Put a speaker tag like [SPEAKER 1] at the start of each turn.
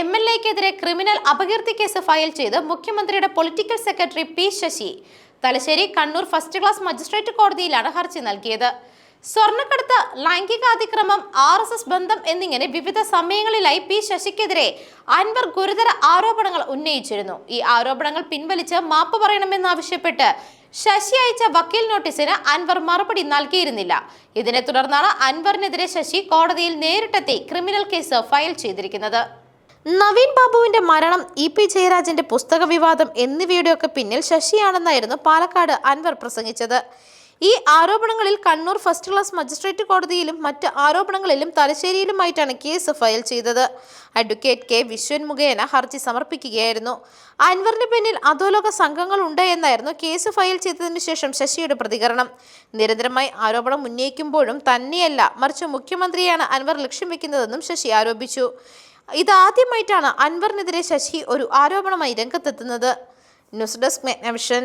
[SPEAKER 1] M L എക്കെതിരെ criminal അപകീർത്തി case file ചെയ്ത് മുഖ്യമന്ത്രിയുടെ political secretary P Sasi. Thalassery Kannur first class magistrate കോടതിയിലാണ് ഹർജി നൽകിയത്. സ്വർണക്കടത്ത് ലൈംഗികാതിക്രമം ആർ എസ് എസ് ബന്ധം എന്നിങ്ങനെ വിവിധ സമയങ്ങളിലായി പി ശശിക്കെതിരെ അൻവർ ഗുരുതര ആരോപണങ്ങൾ ഉന്നയിച്ചിരുന്നു. ഈ ആരോപണങ്ങൾ പിൻവലിച്ച് മാപ്പ് പറയണമെന്നാവശ്യപ്പെട്ട് ശശി അയച്ച വക്കീൽ നോട്ടീസിന് അൻവർ മറുപടി നൽകിയിരുന്നില്ല. ഇതിനെ തുടർന്നാണ് അൻവറിനെതിരെ ശശി കോടതിയിൽ നേരിട്ടെത്തി ക്രിമിനൽ കേസ് ഫയൽ ചെയ്തിരിക്കുന്നത്. നവീൻ ബാബുവിന്റെ മരണം ഇ പി ജയരാജന്റെ പുസ്തക വിവാദം എന്നിവയുടെയൊക്കെ പിന്നിൽ ശശിയാണെന്നായിരുന്നു പാലക്കാട് അൻവർ പ്രസംഗിച്ചത്. ഈ ആരോപണങ്ങളിൽ കണ്ണൂർ ഫസ്റ്റ് ക്ലാസ് മജിസ്ട്രേറ്റ് കോടതിയിലും മറ്റ് ആരോപണങ്ങളിലും തലശ്ശേരിയിലുമായിട്ടാണ് കേസ് ഫയൽ ചെയ്തത്. അഡ്വക്കേറ്റ് കെ വിശ്വൻ മുഖേന ഹർജി സമർപ്പിക്കുകയായിരുന്നു. അൻവറിന് പിന്നിൽ അധോലോക സംഘങ്ങൾ ഉണ്ട് എന്നായിരുന്നു കേസ് ഫയൽ ചെയ്തതിനു ശേഷം ശശിയുടെ പ്രതികരണം. നിരന്തരമായി ആരോപണം ഉന്നയിക്കുമ്പോഴും തന്നെയല്ല മറിച്ച് മുഖ്യമന്ത്രിയാണ് അൻവർ ലക്ഷ്യം വെക്കുന്നതെന്നും ശശി ആരോപിച്ചു. ഇതാദ്യമായിട്ടാണ് അൻവറിനെതിരെ ശശി ഒരു ആരോപണമായി രംഗത്തെത്തുന്നത്. News desk മെഗ്നവിഷൻ.